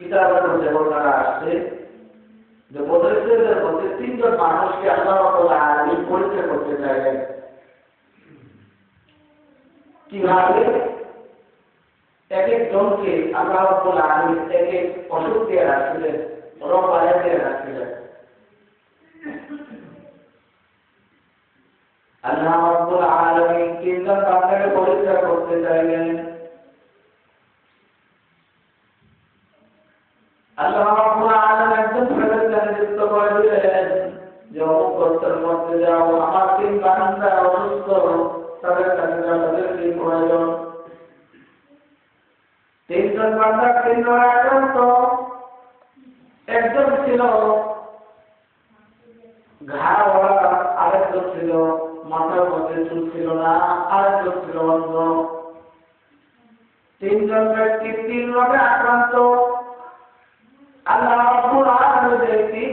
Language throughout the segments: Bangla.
মধ্যে বর্ণনা আসছে, যে তিনজন মানুষকে আল্লাহ আলামিন পরীক্ষা করতে চাইলেন, কীভাবে? এক এক জনকে আল্লাহ রাব্বুল আলামিন এক এক অসুখ দিয়ে রাখছিলেন, রোগ বাজা দিয়ে রাখছিলেন। আল্লাহ রাব্বুল আলামিন তিনজন বান্দাকে করতে চাইলেন আল্লাহ রাব্বুল আলামিন একজন ফেরেশতা নিযুক্ত করে দিলেন গোত্রের মধ্যে যাও, আমার তিন বান্দা অসুস্থ তাদের কাছে তাদের কি প্রয়োজন? তিনজন বান্দা, তিনজন আক্রান্ত। একজন ছিল ঘাড়ওয়ালা, আরেকজন ছিল মাথার মধ্যে চুল ছিল না, আরেকজন ছিল অন্ধ। তিনজন ব্যক্তি তিন ভাবে আক্রান্ত। আল্লাহ তিন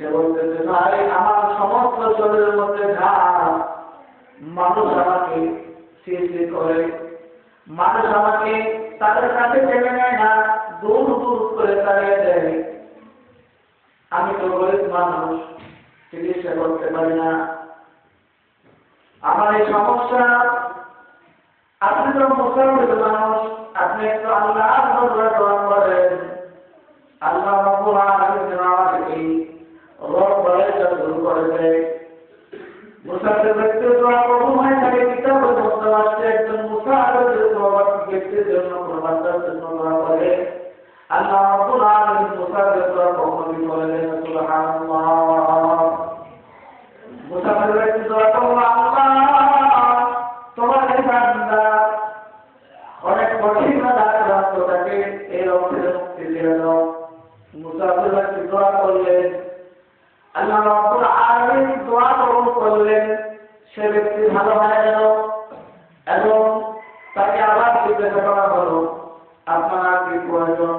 সে বলতেছে ভাই, আমার সমস্ত শরীরের মধ্যে ঘাম মানুষ আমাকে সিএসি করে, মানুষ আমাকে তাদের কাছে টেনে নেয় না, দূর দূর করে তাড়িয়ে দেয়। আমি তো গরিব মানুষ, চিকিৎসা করতে পারি না। আমার এই সমস্যা, আপনি তো মুসলমান মানুষ, আপনি একটু আল্লাহ করেন। আল্লাহ আমাকে রোগ বালাইটা দূর করে দেয়। মুসাফির ব্যক্তির দোয়া কবুল হয় থাকে কিতাবের মধ্যে আসছে একজন মুসাফির ব্যক্তির জন্য প্রবাসের জন্য দোয়া করে। আল্লাহ রাব্বুল আলামিন মুসাফির দোয়া কবুল করে দেন সুবহানাল্লাহ। মুসাফির ব্যক্তি দোয়া করল আল্লাহ, তোমার বান্দা অনেক ব্যক্তি করলেন আল্লাহ রাব্বুল আলামিন দোয়া কবুল করলেন। সে ব্যক্তি ভালো হয়ে গেল এবং তাকে আবার জিজ্ঞাসা করা হলো, আপনার কি প্রয়োজন?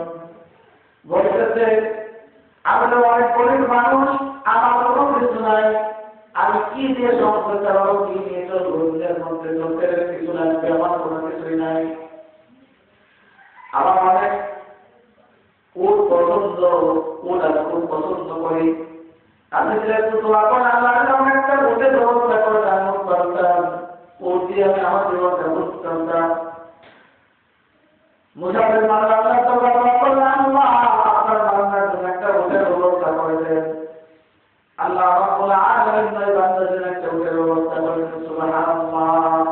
বলতেছে, আমি অনেক গরিব মানুষ, আমার কোনো কিছু নাই। আমি কি দিয়ে সংসার চালাবো কি নিয়ে চলবো দুনিয়ার মধ্যে গেলে কিছু লাগবে, আমার কোনো কিছুই নাই। আমার অনেক উট পছন্দ, উট আমি খুব পছন্দ করি। আমি দোয়া করেন আল্লাহ এমন একটা উটের ব্যবস্থা করে জানুক করতাম উট দিয়ে আমি আমার জীবনটা বুঝতে পারতাম মুসাফির মানুষ আল্লাহ তো আল্লাহ আপনার বান্দার জন্য একটা উটের ব্যবস্থা করে দেন। আল্লাহ রাব্বুল আলামিন নয় বান্দার জন্য একটা উটের ব্যবস্থা করে দেন, সুবহানাল্লাহ।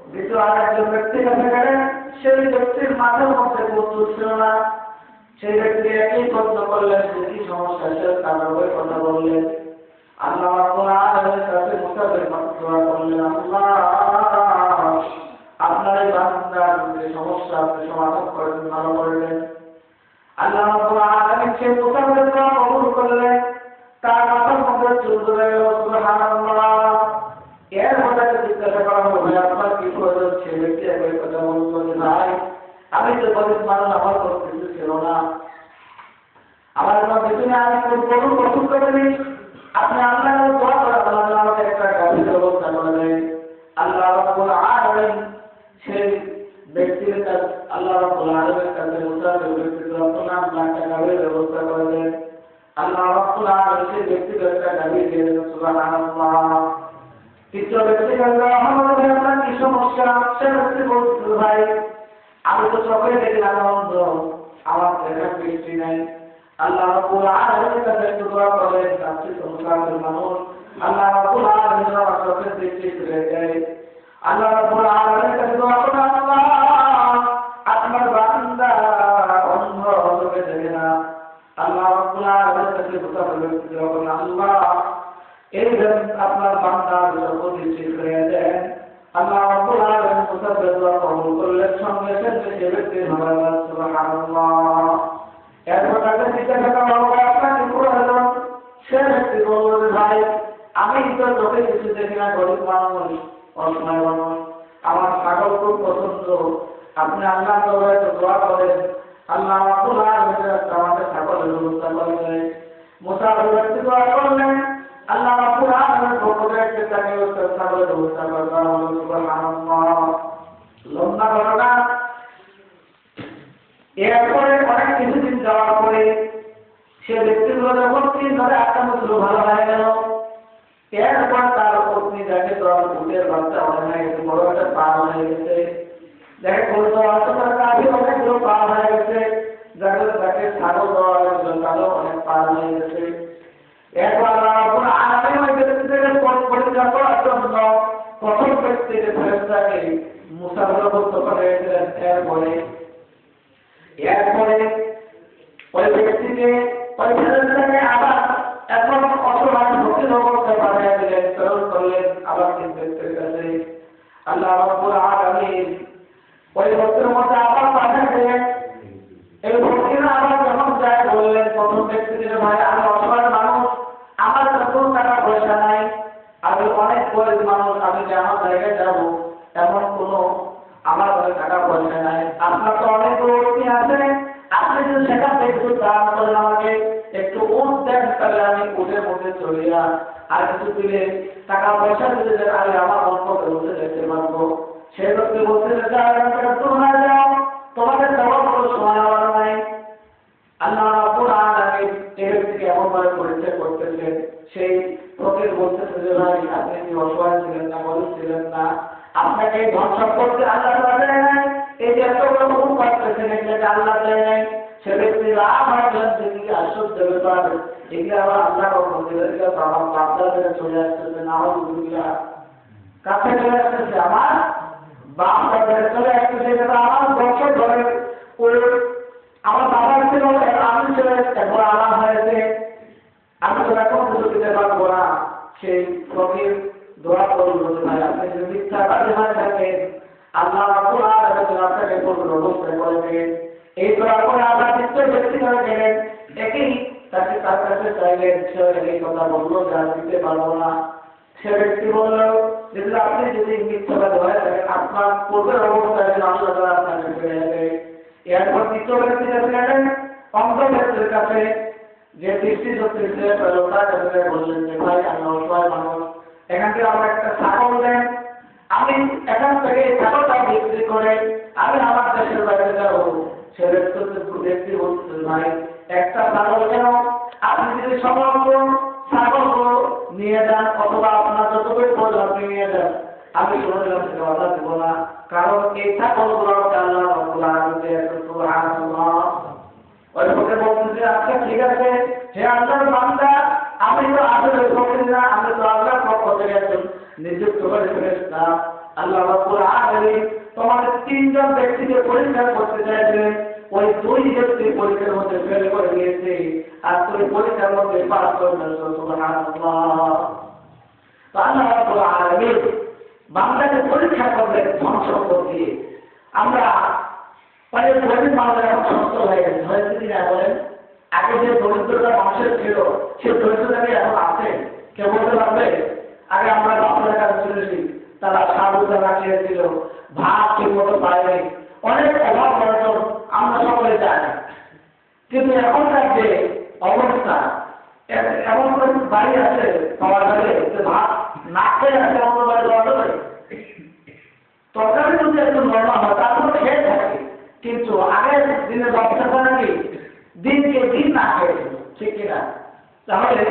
দ্বিতীয় আরেকজন ব্যক্তি কাছে গেলেন, সেই ব্যক্তির মাথার মধ্যে প্রচুর ছিল না। করলেন কথা আল্লাহ আপনার যে সমস্যা ভালো সে করলেন তার মাথার মধ্যে চুল ধরে গেল সুবহানাল্লাহ এর মধ্যে জিজ্ঞাসা করা হলো ভাই আপনার কি প্রয়োজন সে ব্যক্তি একই কথা বলতো যে ভাই আমি তো গরিব মানুষ আমার কোনো কিছু ছিল না আমার কোনো কিছু নেই আমি খুব গরু পছন্দ করিনি আপনি আল্লাহ দোয়া করে আল্লাহ আমাকে একটা গাড়ির ব্যবস্থা করে দেয় আল্লাহ আলামিন সেই ব্যক্তির কাছে আল্লাহ রাব্বুল আলামিনের কাছে মুসাফির ব্যক্তির জন্য আল্লাহ একটা গাড়ির ব্যবস্থা করে দেয় আল্লাহ রাব্বুল আলামিন সেই ব্যক্তিকে একটা গাড়ি দিয়ে দেন, সুবহানাল্লাহ। তৃতীয় ব্যক্তি আল্লাহ আমাদের আপনার কি সমস্যা? সে ব্যক্তি বলছিল, ভাই, আমি তো চোখে দেখলাম অন্ধ। আমার দেখার দৃষ্টি নাই। আল্লাহ রাব্বুল আলামিনের কাছে করেন আমার আল্লাহ রাব্বুল আলামিনের কাছে দোয়া করেন, আল্লাহ, আপনার বান্দা অন্ধ চোখে দেখে না। আল্লাহ রাব্বুল আলামিনের কাছে দোয়া করেন আল্লাহ, এই আপনার বান্দার চোখ দৃষ্টি ফিরে দেন আল্লাহ রাব্বুল আলামিন মুসাফির করা আমি তো চোখে কিছু দেখি না গরিব মানুষ। অসময় মানুষ আমার ছাগল খুব পছন্দ। আপনি আল্লাহ একটু দোয়া করেন। আল্লাহ আমাদের ছাগলের ব্যবস্থা করলেন মুসা ব্যক্তি দোয়া করলেন আল্লাহ আব্দুল আলমের পক্ষ থেকে তাকে ছাগলের ব্যবস্থা করলেন লম্বা ঘটনা। এরপরে অনেক কিছুদিন যাওয়ার পরে সে ব্যক্তিগুলো যখন তিন ভালো হয়ে গেল। এরপর তার পত্নী দেখে তো ভূতের বাচ্চা হয়ে গেছে বড় একটা পা হয়ে গেছে। দেখে বলতো আসলে তার কাছে অনেকগুলো পা হয়ে গেছে। যাকে তাকে ছাগল দেওয়া হয়েছিল তারও অনেক পা হয়ে গেছে। আল্লাহ আগামী ওই ব্যক্তি থেকে পরিচয় করার জন্য প্রথম ব্যক্তিকে ফেরেস্তাকে মুসাফির করতে এরপরে এরপরে তিন কাছে আল্লাহ মধ্যে আবার দিলেন এই যখন বললেন ভাই আমি অসহায় মানুষ আমার কোনো টাকা পয়সা নাই আমি অনেক গরিব মানুষ আমি যে জায়গায় যাব এমন কোনো আমার টাকা পয়সা নাই আপনার তো অনেক আছে আপনি যদি সেখান থেকে আমাকে একটু উঠ তাহলে আমি উঠের মধ্যে চলে যা আর কিছু দিলে টাকা পয়সা দিলে দেন আমি আমার অল্পতে উঠে যেতে পারব। সে লোককে বলতে হয়ে যাও। তোমাদের যাওয়ার কোনো সময় আমার নাই। আল্লাহ রাব্বুল আলামিন এই ব্যক্তিকে এমন ভাবে পরিচয় করতেছে সেই ফকির বলতেছে যে, ভাই, আপনি অসহায় ছিলেন না, গরিব ছিলেন না? আপনাকে ধন সম্পত্তি আল্লাহ দেয় এই যে এত বড় হুকুম এগুলোকে আল্লাহ দেয় আবার আল্লাহ থেকে চলে আসতেছে, না হল কাছে চলে আসতেছে? আমার বাপ দাদার চলে আসতেছে, এটা আমার বছর ধরে ওই আমার বাবার ছিল আমি করুন আপনি যদি মিথ্যা কাজে হয়ে আপনাকে করুন অবস্থা করবেন এই দোয়া করে আল্লাহ নিশ্চয় ব্যক্তি হয়ে গেলেন। একই তাকে তার কাছে চাইলেন এই কথা বলল যে দিতে পারব না। সে ব্যক্তি বলল যদি আপনি যদি মিথ্যাবাদ হয়ে থাকেন, আপনার পূর্বের তাআলা আপনাকে ফিরে যাবে এরপর দ্বিতীয় ব্যক্তি কাছে গেলেন, অন্ধ কাছে। যে দৃষ্টি শক্তি লোকটা কাছে বললেন যে, ভাই আমি অসহায় মানুষ। এখান থেকে আমার একটা ছাগল দেন। আমি এখান থেকে ছাগলটা বিক্রি করে আমি আমার দেশের বাইরে যাব। সে ব্যক্তি বলছে ভাই একটা ছাগল কেন? আপনি যদি সমস্ত ছাগলগুলো নিয়ে যান, অথবা আপনার যতটুকু প্রয়োজন আপনি নিয়ে যান। আমি শুনলাম থেকে বাধা দেব না। কারণ এই ছাগলগুলো আল্লাহ রব্বুল ওই বলছেন যে আচ্ছা ঠিক আছে। হে আল্লাহর বান্দা আমি তো আসলে ফকির না আমি তো আল্লাহর পক্ষ থেকে একজন নিযুক্ত করে ফেরেশতা। আল্লাহ রব্বুল আলামিন তোমাদের তিনজন ব্যক্তিকে পরীক্ষা করতে চাইছে, ওই দুই ব্যক্তি পরীক্ষার মধ্যে ফেল করে দিয়েছে আর তুই পরীক্ষার মধ্যে পাস আলামিন বাংলাকে পরীক্ষা ধন সম্পদ দিয়ে, আমরা মানে গরিব মানুষের এখন সচ্ছল হয়ে গেছে। হয়েছে কি না বলেন? আগে যে দরিদ্রতা মানুষের ছিল সে দরিদ্রতাকে এখন আছে? কে বলতে পারবে? আগে আমরা বাপের কাছে শুনেছি তারা সাবুদা রাখিয়েছিল ভাত ঠিক মতো পায়নি। অনেক অভাব অনটন আমরা সকলে জানি। কিন্তু এখনকার যে অবস্থা এমন কোন বাড়ি আছে পাওয়া যাবে যে ভাত না খেয়ে আছে অন্য বাড়ি দেওয়া যাবে তরকারি যদি একটু নর্মাল হয় তারপরে খেয়ে থাকে। কিন্তু আগের দিনের বাচ্চাটা নাকি দিনকে দিন না খেয়েছিল ঠিক কিনা? তাহলে